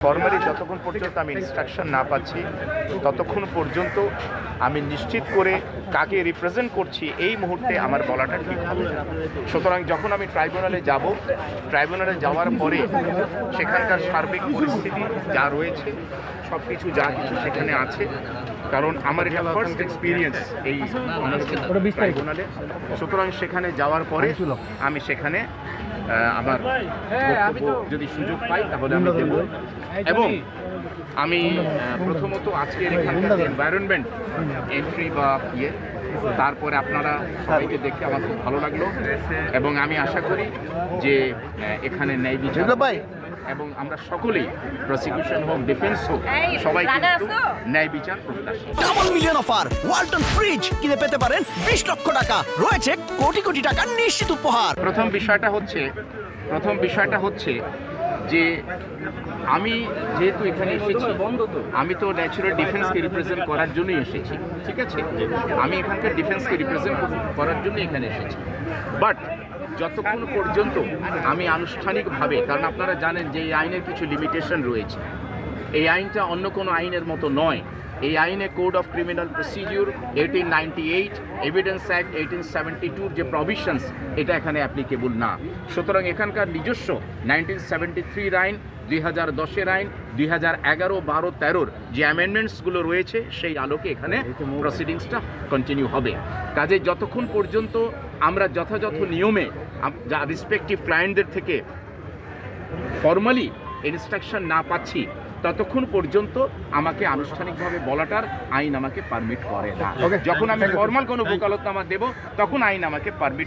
Formally যতক্ষণ পর্যন্ত আমি ইনস্ট্রাকশন না পাচ্ছি ততক্ষণ পর্যন্ত আমি নিশ্চিত করে কাকে রিপ্রেজেন্ট করছি এই মুহূর্তে আমার বলাটা ঠিক হবে। সুতরাং যখন আমি ট্রাইব্যুনালে যাব ট্রাইব্যুনালে যাওয়ার পরে সেখানকার সার্বিক পরিস্থিতি যা রয়েছে সব কিছু যা কিছু সেখানে আছে কারণ আমার এটা ফার্স্ট এক্সপিরিয়েন্স এই ট্রাইব্যুনালে সুতরাং সেখানে যাওয়ার পরে আমি সেখানে আমার যদি সুযোগ পাই, তাহলে আমি দেব এবং আমি প্রথমত আজকের এখানকার এনভায়রনমেন্ট এন্ট্রি বা ইয়ে তারপরে আপনারা সবাইকে দেখে আমার খুব ভালো লাগল এবং আমি আশা করি যে এখানে ন্যায় বিচার। এবং আমরা সকলেই প্রসিকিউশন হোক ডিফেন্স হোক সবাই কিন্তু? ন্যায় বিচার প্রত্যাশী double million offer Walton fridge কিনে পেতে পারেন বিশ লক্ষ টাকা। রয়েছে কোটি কোটি টাকার নিশ্চিত উপহার। প্রথম বিষয়টা হচ্ছে প্রথম বিষয়টা হচ্ছে যে আমি যেহেতু এখানে এসেছি, আমি তো ন্যাচুরাল ডিফেন্সকে রিপ্রেজেন্ট করার জন্যই এসেছি, ঠিক আছে? আমি এখানকার ডিফেন্সকে রিপ্রেজেন্ট করার জন্য এখানে এসেছি। বাট যতক্ষণ পর্যন্ত আমি আনুষ্ঠানিকভাবে, কারণ আপনারা জানেন যে এই আইনের কিছু লিমিটেশন রয়েছে। এই আইনটা অন্য কোনো আইনের মতো নয়। এই আইনে code of criminal procedure eighteen ninety eight evidence act eighteen seventy টুর যে প্রভিশনস এটা এখানে অ্যাপ্লিকেবল না। সুতরাং এখানকার নিজস্ব নাইনটিন সেভেন্টি থ্রির আইন, দুই হাজার দশের আইন, দুই হাজার এগারো বারো তেরোর যে অ্যামেন্ডমেন্টসগুলো রয়েছে, সেই আলোকে এখানে প্রসিডিংসটা কন্টিনিউ হবে। কাজে যতক্ষণ পর্যন্ত আমরা যথাযথ নিয়মে যা রেসপেক্টিভ ক্লায়েন্টদের থেকে ফর্মালি ইনস্ট্রাকশন না পাচ্ছি ততক্ষণ পর্যন্ত আমাকে আনুষ্ঠানিকভাবে বলাটার আইন আমাকে পারমিট করে না। যখন আমি ফর্মাল কোনো ভোকালতনামা দেব তখন আইন আমাকে পারমিট